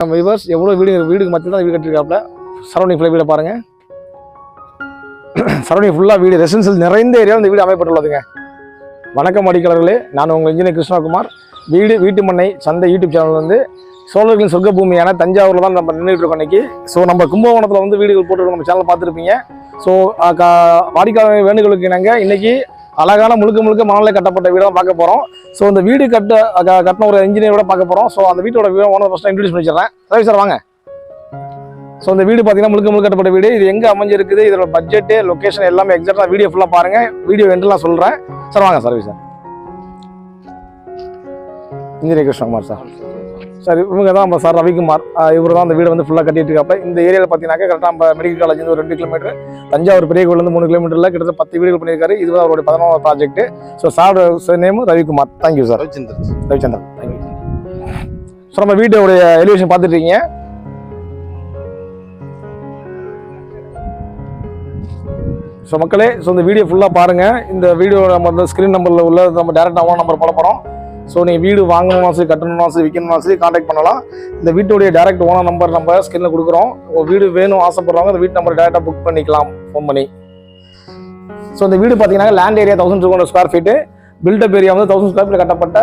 நம்ம விவர்ஸ் எவ்வளோ வீடு வீடுக்கு மத்தியில் தான் வீடு கட்டிருக்காப்புல சரௌண்டிங் ஃபுல்லாக வீடை பாருங்கள் சரௌண்டிங் ஃபுல்லாக வீடு ரெசிடென்சியல் நிறைந்த ஏரியாவில் இந்த வீடு அமைப்பட்டுள்ளதுங்க வணக்கம் அடிக்கலர்களே நான் உங்கள் இன்ஜினியர் கிருஷ்ணகுமார். வீடு வீட்டு மண்ணை சந்தை யூடியூப் சேனல் வந்து சோழர்களின் சொர்க்க பூமியான தஞ்சாவூரில் தான் நம்ம நின்றுட்டு இருக்கோம் இன்னைக்கு. ஸோ நம்ம கும்பகோணத்தில் வந்து வீடுகள் போட்டுருக்கோம் நம்ம சேனல் பார்த்துருப்பீங்க. ஸோ வாடிக்கையாளர் வேண்டுகளுக்கு இணங்க இன்னைக்கு அழகான முழுக்க முழுக்க மணலில் கட்டப்பட்ட வீடு தான் பார்க்க போகிறோம் ஸோ இந்த வீடு கட்ட கட்டின ஒரு இன்ஜினியரோட பார்க்க போகிறோம் ஸோ அந்த வீட்டோட வீடு ஓனர் ஃபஸ்ட்டு இன்ட்ரடியூஸ் பண்ணிடுறேன் ரவி சார் வாங்க. ஸோ இந்த வீடு பார்த்தீங்கன்னா முழுக்க முழுக்க கட்டப்பட்ட வீடு. இது எங்கே அமைஞ்சிருக்குது இதோட பட்ஜெட்டு லொகேஷன் எல்லாமே எக்ஸாக்டாக வீடியோ ஃபுல்லாக பாருங்கள் வீடியோ எண்டெல்லாம் சொல்கிறேன் சார் வாங்க sir sir engineer Krishnakumar sir sir இவங்க தான் நம்ம சார் ரவிக்குமார். இவர் தான் அந்த வீடு வந்து ஃபுல்லாக கட்டிட்டு இருக்காப்ப இந்த ஏரியாவில் பார்த்தீங்கன்னாக்கா கரெக்டாக நம்ம மெடிக்கல் காலேஜ் ஒரு ரெண்டு கிலோமீட்டர் தஞ்சாவூர் பெரிய கோயிலேருந்து மூணு கிலோமீட்டரில் கிட்டத்தட்ட பத்து வீடுகள் பண்ணியிருக்காரு. இதுதான் அவருடைய பதினொன்றாவது project so sir name Ravikumar. Thank you sir Ravichandran. Ravichandran. Thank you so நம்ம வீட்டோடைய எலிவேஷன் பார்த்துட்டு இருக்கீங்க. ஸோ மக்களே ஸோ இந்த வீடியோ ஃபுல்லாக பாருங்கள் இந்த வீடியோ நம்ம வந்து ஸ்க்ரீன் நம்பரில் உள்ள நம்ம டேரக்ட் அமௌண்ட் நம்பர் போட போகிறோம் ஸோ நீங்கள் வீடு வாங்கணும்னா சரி கட்டணும்னா சரி விற்கணும்னா சரி காண்டாக்ட் பண்ணலாம். இந்த வீட்டுடைய டேரக்ட் ஓனர் நம்பர் நம்ம ஸ்கிரீனில் கொடுக்குறோம். உங்கள் வீடு வேணும் ஆசைப்படுறவங்க இந்த வீட்டு நம்பர் டேரெக்டாக புக் பண்ணிக்கலாம் ஃபோன் பண்ணி. ஸோ இந்த வீடு பார்த்தீங்கன்னா land area thousand two hundred square feet built up area வந்து தௌசண்ட் ஸ்கொயர் ஃபீட் கட்டப்பட்ட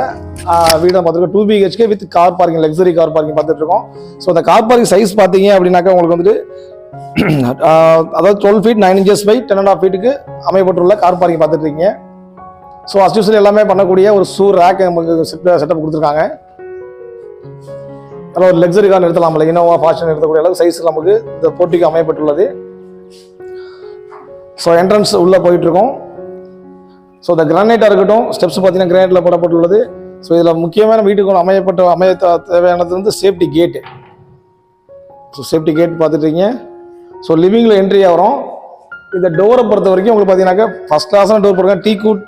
வீடு பார்த்துருக்கோம் two BHK with car parking luxury car parking பார்த்துட்டு இருக்கோம் ஸோ அந்த கார் பார்க்கிங் சைஸ் பார்த்தீங்க அப்படின்னாக்கா உங்களுக்கு வந்துட்டு அதாவது twelve feet nine inches by ten and half ஃபீட்டுக்கு அமையப்பட்டுள்ள கார் பார்க்கிங் பார்த்துட்டு இருக்கீங்க. ஸோ அஸ் யூஸ்வல் எல்லாமே பண்ணக்கூடிய ஒரு ஷூ ரேக் நமக்கு செட்டப் கொடுத்துருக்காங்க. அதில் ஒரு லக்ஸரி கார் நிறுத்தலாம்ல. இனோவா ஃபாஷன் நிறுத்தக்கூடிய அளவுக்கு சைஸ் நமக்கு இந்த போட்டிக்கு அமையப்பட்டுள்ளது. ஸோ என்ட்ரன்ஸ் உள்ளே போயிட்டுருக்கோம். ஸோ இந்த கிரானைட்டாக இருக்கட்டும் ஸ்டெப்ஸ் பார்த்தீங்கன்னா கிரானைட்டில் போடப்பட்டுள்ளது. ஸோ இதில் முக்கியமான வீட்டுக்கு அமையப்பட்ட அமைய தேவையானது வந்து safety gate so safety gate பார்த்துட்டீங்க ஸோ லிவிங்கில் என்ட்ரி ஆகிறோம் இந்த டோரை பொறுத்த வரைக்கும் உங்களுக்கு பார்த்தீங்கன்னாக்கா ஃபஸ்ட் கிளாஸான டோர் போடுறாங்க teak wood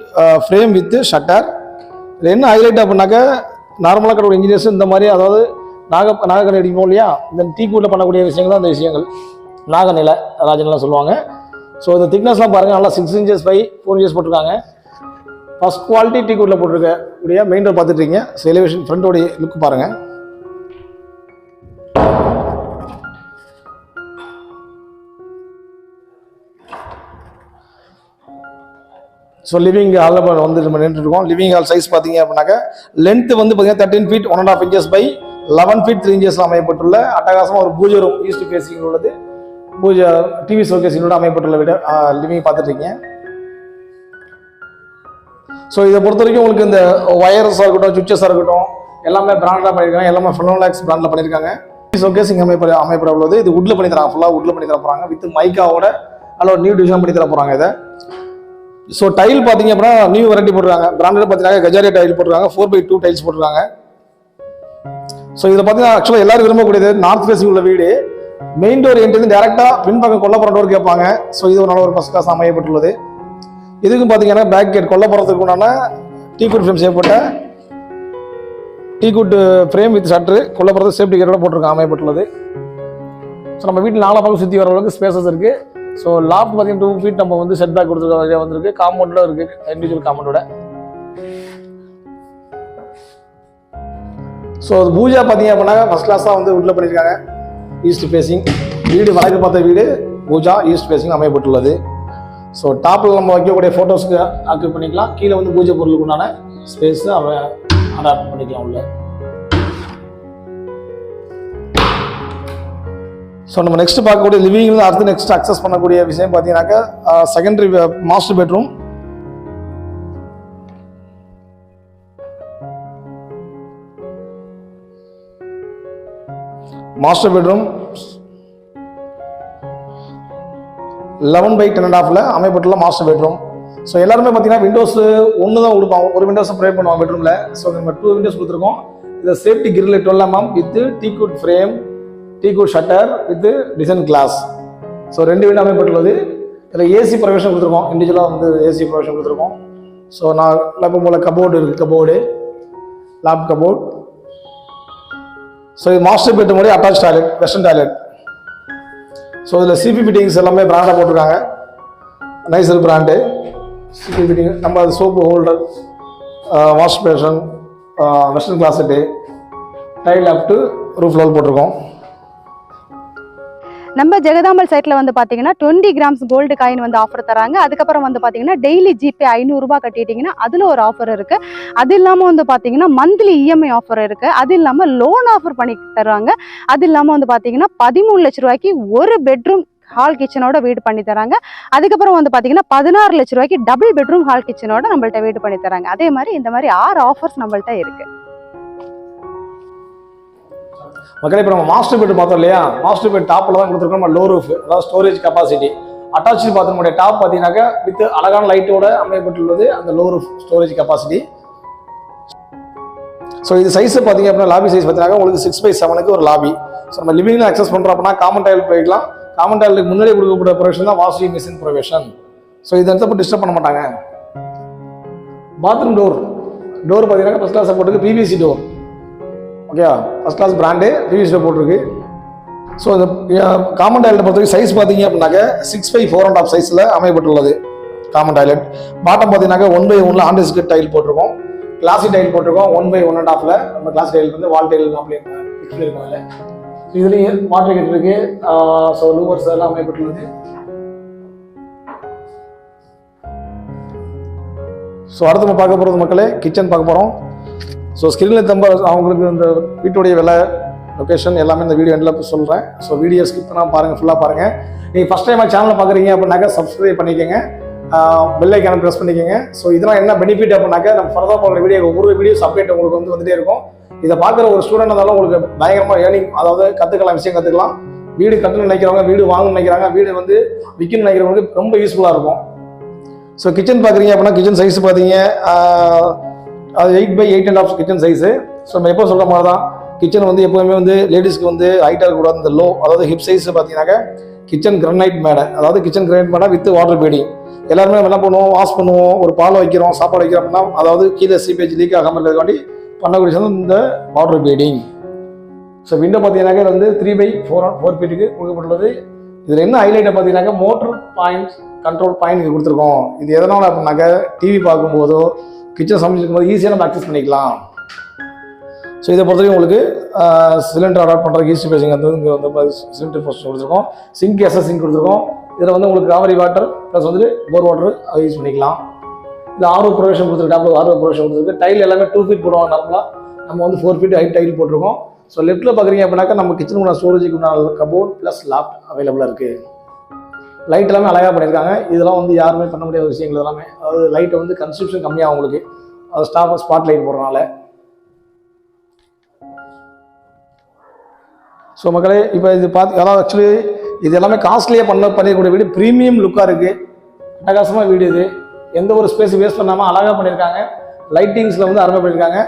frame with shutter இதில் என்ன ஹைலைட் அப்படின்னாக்கா நார்மலாக கடவுள் இன்ஜினியர்ஸ் இந்த மாதிரி அதாவது நாக நாகக்கடை அடிப்போம் இல்லையா? இந்த டீ கூட்டில் பண்ணக்கூடிய விஷயங்கள் தான் இந்த விஷயங்கள். நாகநிலை ராஜநிலை சொல்லுவாங்க. ஸோ இந்த திக்னஸ்லாம் பாருங்கள் நல்லா six inches by four inches போட்டிருக்காங்க. ஃபர்ஸ்ட் குவாலிட்டி டீ கூட்டில் போட்டிருக்க கூடிய மெயின் டோர் பார்த்துட்ருக்கீங்க ஸோ எலிவேஷன் ஃப்ரண்ட்டோடைய லுக் பாருங்கள் ஸோ லிவிங் ஹாலில் வந்து நம்ம நின்றுட்டு இருக்கோம். லிவிங் ஹால் சைஸ் பார்த்தீங்க அப்படின்னாக்கா லென்த் வந்து பார்த்தீங்கன்னா thirteen feet one and half inches by eleven feet three இன்ச்சஸில் அமையப்பட்டுள்ள அட்டகாசமாக ஒரு பூஜை ரூம் ஈஸ்ட் ஃபேஸிங் உள்ளது. பூஜை டிவி ஷோகேசிங்கோட அமையப்பட்டுள்ள வீடு லிவிங் பார்த்துட்ருக்கீங்க ஸோ இதை பொறுத்த வரைக்கும் உங்களுக்கு இந்த ஒயர்ஸாக இருக்கட்டும் சுவிச்சஸாக இருக்கட்டும் எல்லாமே பிராண்டாக பண்ணியிருக்காங்க. எல்லாமே ஃபினோலாக்ஸ் பிராண்டில் பண்ணியிருக்காங்க. ஷோகேஸ் இங்கே அமைப்பட அமைப்பட உள்ளது. இது உட்ல பண்ணி தராங்க. ஃபுல்லாக உட்ல பண்ணி தர போகிறாங்க வித் மைக்காவோட அல்ல ஒரு நியூ டிசைன் பண்ணி தர போகிறாங்க இதை. ஸோ டைல் பார்த்தீங்க அப்படின்னா நியூ வெரைட்டி போடுறாங்க பிராண்டட் பார்த்தீங்கன்னா கஜாரியா டைல் போட்டுருக்காங்க. ஃபோர் பை டூ டைல்ஸ் போட்டுருக்காங்க. ஸோ இதில் பார்த்தீங்கன்னா ஆக்சுவலாக எல்லாரும் விரும்பக்கூடியது. நார்த் ஃபேஸிங் உள்ள வீடு. மெயின் டோர் என்ட்ரி டேரெக்டாக பின்பக்கம் கொல்லப்புறம் டோர் கேட்பாங்க. ஸோ இது ஒரு நல்ல ஒரு ஃபஸ்ட் கிளாஸ் அமையப்பட்டுள்ளது. இதுக்கும் பார்த்தீங்கன்னா பேக் கேட் கொல்லப்புறத்துக்கு உண்டான டீ குட் ஃப்ரேம் செய்யப்பட்ட teak wood frame with shutter கொல்லப்புறத்து safety கேட்டோட போட்டிருக்காங்க அமையப்பட்டுள்ளது. ஸோ நம்ம வீட்டில் நாலா பக்கம் சுற்றி வர அளவுக்கு ஸ்பேசஸ் இருக்குது ஸோ லாஃப்ட் பார்த்தீங்கன்னா டூ ஃபீட் நம்ம வந்து செட் பேக் கொடுத்துருக்க வழியாக வந்திருக்கு. காம்பவுண்டில் இருக்குது இண்டிவிஜுவல் காம்பவுண்டோட ஸோ அது பூஜா பார்த்தீங்க அப்படின்னா ஃபஸ்ட் கிளாஸாக வந்து உள்ள பண்ணியிருக்காங்க. ஈஸ்ட் ஃபேஸிங் வீடு வழக்கு பார்த்த வீடு பூஜா ஈஸ்ட் ஃபேஸிங் அமையப்பட்டுள்ளது. ஸோ டாப்பில் நம்ம வைக்கக்கூடிய ஃபோட்டோஸ்க்கு ஆக்கியூ பண்ணிக்கலாம். கீழே வந்து பூஜை பொருளுக்கு உண்டான ஸ்பேஸ் அவன் அடாப்ட் பண்ணிக்கலாம் உள்ள. ஸோ நம்ம நெக்ஸ்ட் பார்க்கக்கூடிய லிவிங்ல அடுத்து நெக்ஸ்ட் அக்சஸ் பண்ணக்கூடிய விஷயம் பார்த்தீங்கன்னாக்கா secondary master bedroom master bedroom eleven by ten and ஹாஃபில் அமைப்பட்டுள்ள மாஸ்டர் பெட்ரூம் ஸோ எல்லாருமே பார்த்தீங்கன்னா விண்டோஸ் ஒன்று தான் கொடுப்பாங்க ஒரு விண்டோஸ் ப்ரே பண்ணுவோம் பெட்ரூமில் ஸோ நம்ம டூ விண்டோஸ் கொடுத்துருக்கோம். இதில் safety grill twelve mm with teak wood frame டீகோ shutter with design glass so ரெண்டு வீடு அமைப்பட்டுள்ளது. இதில் ஏசி ப்ரொவிஷன் கொடுத்துருக்கோம். இண்டிவிஜுவலாக வந்து ஏசி ப்ரொவிஷன் கொடுத்துருக்கோம். ஸோ நான் இப்போ போல் கபோர்டு இருக்குது கபோர்டு லேப் கபோர்ட் ஸோ இது master bedroom attach toilet western toilet so இதில் சிபி ஃபிட்டிங்ஸ் எல்லாமே பிராண்டாக போட்டிருக்காங்க. நைசர் பிராண்டு சிபி ஃபிட்டிங் நம்ம soap holder wash basin western closet tile up to roof level போட்டிருக்கோம். நம்ம ஜெகதாம்பல் சைட்டில் வந்து பார்த்தீங்கன்னா டுவெண்ட்டி கிராம்ஸ் கோல்டு காயின் வந்து ஆஃபர் தராங்க. அதுக்கப்புறம் வந்து பார்த்தீங்கன்னா டெய்லி ஜிபே ஐநூறுரூபா கட்டிட்டீங்கன்னா அதில் ஒரு ஆஃபர் இருக்குது அது இல்லாமல் வந்து பார்த்தீங்கன்னா மந்த்லி இஎம்ஐ ஆஃபர் இருக்குது அது இல்லாமல் லோன் ஆஃபர் பண்ணி தருவாங்க அது இல்லாமல் வந்து பார்த்தீங்கன்னா பதிமூணு லட்ச ரூபாய்க்கு ஒரு பெட்ரூம் ஹால் கிச்சனோட வீடு பண்ணி தராங்க. அதுக்கப்புறம் வந்து பார்த்தீங்கன்னா பதினாறு லட்ச ரூபாய்க்கு டபுள் பெட்ரூம் ஹால் கிச்சனோட நம்மள்ட்ட வீடு பண்ணி தராங்க. அதே மாதிரி இந்த மாதிரி ஆறு ஆஃபர்ஸ் நம்மள்ட்ட இருக்குது மக்களே இப்போ நம்ம மாஸ்டர் பெட் பார்த்தோம் இல்லையா? மாஸ்டர் பெட் டாப்பில் தான் கொடுத்துருக்கோம். நம்ம லோ ரூஃப் அதாவது ஸ்டோரேஜ் கெப்பாசிட்டி அட்டாச்சு பாத்ரூமுடைய டாப் பார்த்தீங்கன்னாக்கா வித் அழகான லைட்டோட அமையப்பட்டுள்ளது அந்த low roof storage capacity so இது சைஸ் பார்த்தீங்க அப்படின்னா லாபி சைஸ் பார்த்தீங்கன்னா உங்களுக்கு சிக்ஸ் பை செவனுக்கு ஒரு லாபி ஸோ நம்ம லிவிங்கில் அக்சஸ் பண்ணுறோம் அப்படின்னா காமன் டைல் போய்க்கலாம் காமன் டைலுக்கு முன்னாடி கொடுக்கப்பட்ட ப்ரொவிஷன் தான் வாஷிங் மிஷின் ப்ரொவிஷன் ஸோ இதை எடுத்து டிஸ்டர்ப் பண்ண மாட்டாங்க? பாத்ரூம் டோர் டோர் பார்த்தீங்கன்னா ஃபஸ்ட் கிளாஸ் போட்டுக்கு பிவிசி டோர் ஓகேவா ஃபஸ்ட் கிளாஸ் பிராண்டு பிவிசியில் போட்டிருக்கு. ஸோ இந்த காமன் டாய்லெட் பொறுத்தவரைக்கும் சைஸ் பார்த்தீங்க அப்படின்னாக்க six by four and half சைஸில் அமையப்பட்டுள்ளது. காமன் டாய்லெட் பாட்டம் பார்த்தீங்கன்னாக்க ஒன் பை ஒன்ல ஆண்டர்ஸ்க்கு டைல் போட்டிருக்கோம். கிளாசி டைல் போட்டிருக்கோம். ஒன் பை ஒன் அண்ட் ஆஃப்ல நம்ம கிளாஸ் டைல் வந்து வால் டைல் அப்படியே இருக்கும் இல்லை. இதுலேயும் வாட்டர் கேட் இருக்கு. ஸோ லூவர்ஸ் எல்லாம் அமையப்பட்டுள்ளது. ஸோ அடுத்து நம்ம பார்க்க போகிறது மக்களே கிச்சன் பார்க்க போகிறோம் ஸோ ஸ்க்ரீனில் தம்ப அவங்களுக்கு இந்த வீட்டுடைய விலை லொக்கேஷன் எல்லாமே இந்த வீடியோ எண்டில் சொல்கிறேன் ஸோ வீடியோ ஸ்கிப் பண்ணால் பாருங்கள் ஃபுல்லாக பாருங்கள் நீங்கள் ஃபஸ்ட் டைம் சேனலை பார்க்குறீங்க அப்படின்னாக்கா சப்ஸ்கிரைப் பண்ணிக்கோங்க. பெல்லைக்கான ப்ரெஸ் பண்ணிக்கோங்க. ஸோ இதெல்லாம் என்ன பெனிஃபிட் அப்படின்னாக்கா நம்ம ஃபர்தர் போகிற வீடியோ ஒவ்வொரு வீடியோஸ் அப்டேட் உங்களுக்கு வந்து வந்துட்டே இருக்கும். இதை பார்க்குற ஒரு ஸ்டூடெண்ட் இருந்தாலும் உங்களுக்கு பயங்கரமாக ஏர்னிங் அதாவது கற்றுக்கலாம் விஷயம் கற்றுக்கலாம் வீடு கட்டணும்னு நினைக்கிறவங்க வீடு வாங்கணும்னு நினைக்கிறாங்க. வீடு வந்து விற்கணும்னு நினைக்கிறவங்களுக்கு ரொம்ப யூஸ்ஃபுல்லாக இருக்கும். ஸோ கிச்சன் பார்க்குறீங்க அப்படின்னா கிச்சன் சைஸ் பார்த்தீங்க அது eight by eight and half kitchen size so நம்ம எப்போ சொல்கிற மாதிரி தான் கிச்சன் வந்து எப்போவுமே வந்து லேடிஸ்க்கு வந்து ஹைட்டாக இருக்கக்கூடாது இந்த லோ அதாவது ஹிப் சைஸ் பார்த்தீங்கன்னாக்க கிச்சன் கிரனைட் மேடை. அதாவது கிச்சன் கிரனைட் மேடை வித் வாட்டர் பீடிங் எல்லாருமே நம்ம என்ன பண்ணுவோம் வாஷ் பண்ணுவோம் ஒரு பால் வைக்கிறோம் சாப்பாடு வைக்கிறோம் அப்படின்னா அதாவது கீழே சீப்பேஜ் லீக் ஆகாமல் இருக்கிறதுக்காண்டி பண்ணக்கூடிய விஷயம் இந்த வாட்டர் பீடிங் ஸோ விண்டோ பார்த்தீங்கன்னாக்க இது வந்து த்ரீ பை ஃபோர் ஃபோர் ஃபீட்டுக்கு கொடுக்கப்பட்டுள்ளது. இதில் என்ன ஹைலைட்டை பார்த்தீங்கன்னாக்க மோட்டர் பாயிண்ட் கண்ட்ரோல் பாயிண்ட் கொடுத்துருக்கோம். இது எதனால் அப்படின்னாக்க டிவி பார்க்கும்போதோ கிச்சன் சமைச்சிருக்கும் போது ஈஸியாக நம்ம அக்சஸ் பண்ணிக்கலாம். ஸோ இதை பொறுத்தவரைக்கும் உங்களுக்கு சிலிண்டர் அடாப்ட் பண்ணுறதுக்கு ஈஸி பேசிங் வந்து இங்கே வந்து சிலிண்டர் ஃபர்ஸ்ட் கொடுத்துருக்கோம். சிங்க் எஸ்எஸ் சிங்க் கொடுத்துருக்கோம். இதில் வந்து உங்களுக்கு காவிரி வாட்டர் ப்ளஸ் வந்து போர் வாட்டர் அதை யூஸ் பண்ணிக்கலாம். இல்லை ஆர்வ ப்ரொவேஷன் கொடுத்துருக்கு. டேப்ல ஆர்வ ப்ரொவேஷன் கொடுத்துருக்கு. டைல் எல்லாமே டூ ஃபீட் போடுவாங்க நார்மலாக நம்ம வந்து ஃபோர் ஃபீட் ஹைட் டைல் போட்டிருக்கோம். ஸோ லெஃப்ட்டில் பார்க்குறீங்க அப்படின்னாக்கா நம்ம கிச்சனுக்கு ஸ்டோரேஜுக்கு உண்டான கபோர்ட் ப்ளஸ் லாப் அவைலபிளாக இருக்குது லைட் எல்லாமே அழகாக பண்ணியிருக்காங்க. இதெல்லாம் வந்து யாருமே பண்ண முடியாத விஷயங்கள் எல்லாமே. அதாவது லைட்டை வந்து கன்ஸ்ட்ரக்ஷன் கம்மியாக உங்களுக்கு. அது ஸ்டாப் ஸ்பாட் லைட் போடுறதுனால. ஸோ மக்களே இப்போ இது பார்த்து அதாவது ஆக்சுவலி இது எல்லாமே காஸ்ட்லியாக பண்ண பண்ணிருக்கக்கூடிய வீடு. ப்ரீமியம் லுக்காக இருக்குது அட்டகாசமாக வீடு இது. எந்த ஒரு ஸ்பேஸ் வேஸ்ட் பண்ணாமல் அழகாக பண்ணியிருக்காங்க. லைட்டிங்ஸில் வந்து அருமை பண்ணியிருக்காங்க.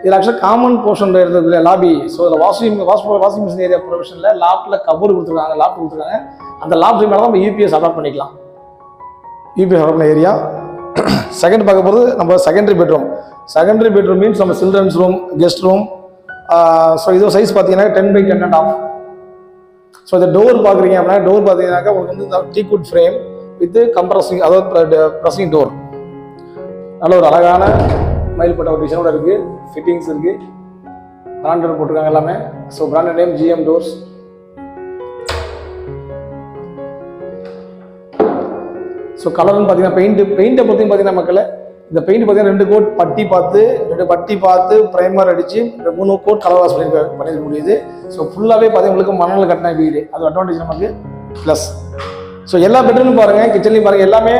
இதில் ஆக்சுவலாக காமன் போர்ஷன் இருக்குது லாபி ஸோ இதில் washing wash washing machine area ப்ரொவிஷனில் லாப்டில் கபோர்டு கொடுத்துருக்காங்க லாப்ட் கொடுத்துருக்காங்க. அந்த லாப்ட் மேலே தான் நம்ம யூபிஎஸ் அடாப்ட் பண்ணிக்கலாம். யூபிஎஸ் அடாப்ட் பண்ண ஏரியா செகண்ட் பார்க்க போகிறது நம்ம secondary bedroom secondary bedroom means நம்ம children's room guest room so இது சைஸ் பார்த்தீங்கன்னா ten by ten and half so இந்த டோர் பார்க்குறீங்க அப்படின்னா டோர் பார்த்தீங்கன்னாக்கா உங்களுக்கு வந்து இந்த teak wood frame with compressing அதாவது ப்ரெஸிங் டோர் நல்ல ஒரு அழகான மயில்பட்ட ஒரு டிசைனோட இருக்குது ஃபிட்டிங்ஸ் இருக்குது பிராண்டட் போட்டிருக்காங்க எல்லாமே. So branded name GM doors so கலர்னு பார்த்தீங்கன்னா பெயிண்ட் பெயிண்ட்டை பற்றியும் பார்த்தீங்கன்னா மக்களை இந்த பெயிண்ட் பார்த்தீங்கன்னா ரெண்டு கோட் பட்டி பார்த்து ரெண்டு பட்டி பார்த்து ப்ரைமர் அடித்து மூணு கோட் கலர் வாஷ் பண்ணி பண்ணிருக்க முடியுது ஸோ ஃபுல்லாகவே பார்த்தீங்கன்னா உங்களுக்கு மணல் கட்டின வீடு. அது அட்வான்டேஜ் நமக்கு. ப்ளஸ் ஸோ எல்லா பெட்ரூம்லையும் பாருங்கள் கிச்சன்லையும் பாருங்கள் எல்லாமே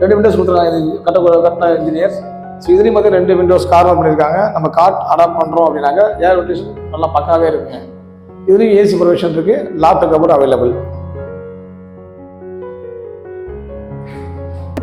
ரெண்டு விண்டோஸ் கொடுத்துருக்காங்க. இது கட்ட கட்டின இன்ஜினியர்ஸ் ஸோ இதுலேயும் பார்த்தீங்கன்னா ரெண்டு விண்டோஸ் கார்னர் பண்ணியிருக்காங்க. நம்ம கார்ட் அடாப்ட் பண்ணுறோம் அப்படின்னாக்க ஏர் வென்டிலேஷன் நல்லா பக்காவே இருக்குங்க. இதுலேயும் ஏசி ப்ரொவிஷன் இருக்குது லேப்டாப் கபோர்ட் அவைலபிள்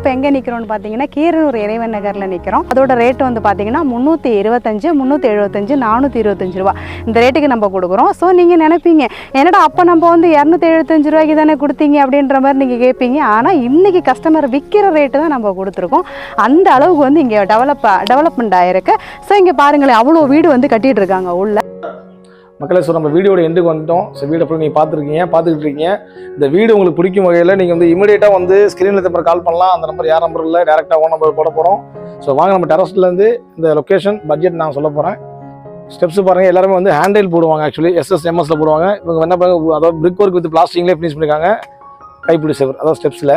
இப்போ எங்கே நிற்கிறோம்னு பார்த்தீங்கன்னா கீரனூர் இறைவன் நகரில் நிற்கிறோம் அதோட ரேட் வந்து பார்த்தீங்கன்னா முந்நூற்றி இருபத்தஞ்சு முந்நூற்றி எழுபத்தஞ்சு நானூற்றி இருபத்தஞ்சு ரூபா. இந்த ரேட்டுக்கு நம்ம கொடுக்குறோம். ஸோ நீங்கள் நினைப்பீங்க என்னடா அப்போ நம்ம வந்து இரநூத்தி எழுபத்தஞ்சு ரூபாய்க்கு தானே கொடுத்தீங்க அப்படின்ற மாதிரி நீங்கள் கேட்பீங்க. ஆனால் இன்றைக்கி கஸ்டமர் விற்கிற ரேட்டு தான் நம்ம கொடுத்துருக்கோம். அந்த அளவுக்கு வந்து இங்கே டெவலப் டெவலப்மெண்ட் ஆகிருக்கு ஸோ இங்கே பாருங்களேன் அவ்வளோ வீடு வந்து கட்டிட்டு இருக்காங்க உள்ள. மக்களே ஸோ நம்ம வீடியோட எண்டுக்கு வந்துட்டோம். ஸோ வீடியோ ஃபுல்லாக நீங்கள் பார்த்துருக்கீங்க பார்த்துக்கிட்டு இருக்கீங்க இந்த வீடு உங்களுக்கு பிடிக்கும் வகையில் நீங்கள் வந்து இமீடியட்டாக வந்து ஸ்க்ரீனில் நம்பர் கால் பண்ணலாம். அந்த நம்பர் யார் நம்பர் இல்லை டேரெக்டாக ஓன் நம்பர் போட போகிறோம் ஸோ வாங்க நம்ம டெரஸ்லேருந்து இந்த லொக்கேஷன் பட்ஜெட் நான் சொல்ல போகிறேன் ஸ்டெப்ஸ் பாருங்கள் எல்லாருமே வந்து ஹேண்டில் போடுவாங்க ஆக்சுவலி எஸ்எஸ்எம்எஸ்ல போடுவாங்க. இவங்க என்ன பண்ணுறாங்க அதாவது பிரிக் ஒர்க் வித் பிளாஸ்டிக்லேயே ஃபினிஷ் பண்ணியிருக்காங்க கைப்பிடி சேவர் அதாவது ஸ்டெப்ஸில்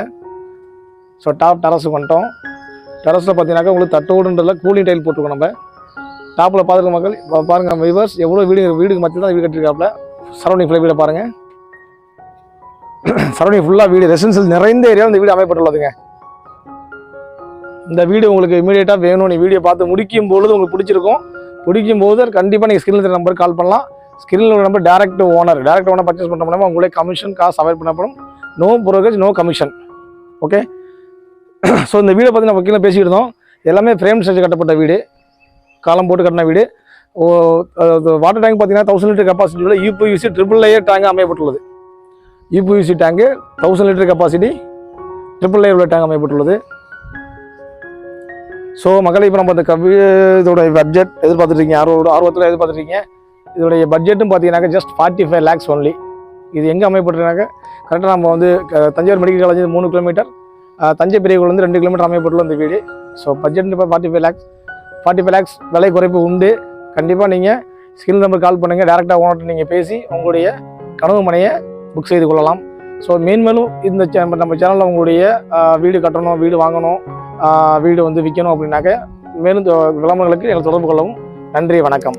ஸோ டாப் டெரஸுக்கு வந்துட்டோம். டெரஸில் பார்த்தீங்கன்னாக்கா உங்களுக்கு தட்டோடுன்றதுல கூலிங் டைல் போட்டிருக்கோம் நம்ம. டாப்பில் பார்த்துருக்க மக்கள் பாருங்கள் பாருங்க விவர்ஸ் எவ்வளோ வீடு வீடுக்கு மத்தியில் தான் வீடு கட்டிருக்காப்புல சரௌண்டிங் ஃபுல்லாக வீடை பாருங்கள் சரௌண்டிங் ஃபுல்லாக வீடு ரெசிடென்சியல் நிறைந்த ஏரியாவில் இந்த வீடு அமைப்பட்டுள்ளதுங்க இந்த வீடு உங்களுக்கு இமீடியட்டாக வேணும் நீ வீடியோ பார்த்து முடிக்கும் பொழுது உங்களுக்கு பிடிச்சிருக்கும். பிடிக்கும் போது கண்டிப்பாக நீங்கள் ஸ்கிரீனில் நம்பருக்கு கால் பண்ணலாம். ஸ்கிரீனில் உள்ள number direct owner direct owner purchase பண்ண முடியாமல் உங்களே கமிஷன் காசு அவைட் பண்ணப்படும். No brokerage no commission okay so இந்த வீடை பற்றி நம்ம கீழே பேசிக்கிட்டு இருந்தோம். எல்லாமே ஃப்ரேம் ஸ்டேஜ் கட்டப்பட்ட வீடு. காலம் போட்டு கட்டின வீடு. ஓ வாட்டர் டேங்க் பார்த்தீங்கன்னா தௌசண்ட் லிட்டர் கெப்பாசிட்டியில் UPVC triple layer tank அமையப்பட்டுள்ளது. UPVC tank thousand litre capacity triple layer உள்ள டேங்க் அமையப்பட்டுள்ளது. ஸோ மக்களை இப்போ நம்ம இந்த கவி இதோட பட்ஜெட் எதிர்பார்த்துருக்கீங்க ஆர்வம் ஆர்வத்தில் எதிர்பார்த்துருக்கீங்க இதோடைய பட்ஜெட்டும் பார்த்தீங்கன்னாக்கா just forty five lakhs only இது எங்கே அமையப்பட்டிருக்காங்க கரெக்டாக நம்ம வந்து தஞ்சாவூர் மெடிக்கல் காலேஜ் மூணு கிலோமீட்டர் தஞ்சை பெரிய வந்து ரெண்டு கிலோமீட்டர் அமையப்பட்டுள்ள இந்த வீடு. ஸோ பட்ஜெட் இப்போ forty five lakhs forty five lakhs விலை குறைப்பு உண்டு. கண்டிப்பாக நீங்கள் ஸ்கில் நம்பர் கால் பண்ணுங்கள் டேரெக்டாக ஓனர்கிட்ட நீங்கள் பேசி உங்களுடைய கனவு மனையை புக் செய்து கொள்ளலாம். ஸோ மேன்மேலும் இந்த நம்ம சேனலில் உங்களுடைய வீடு கட்டணும் வீடு வாங்கணும் வீடு வந்து விற்கணும் அப்படின்னாக்க மேலும் விளம்பரங்களுக்கு எங்களை தொடர்பு கொள்ளவும். நன்றி வணக்கம்.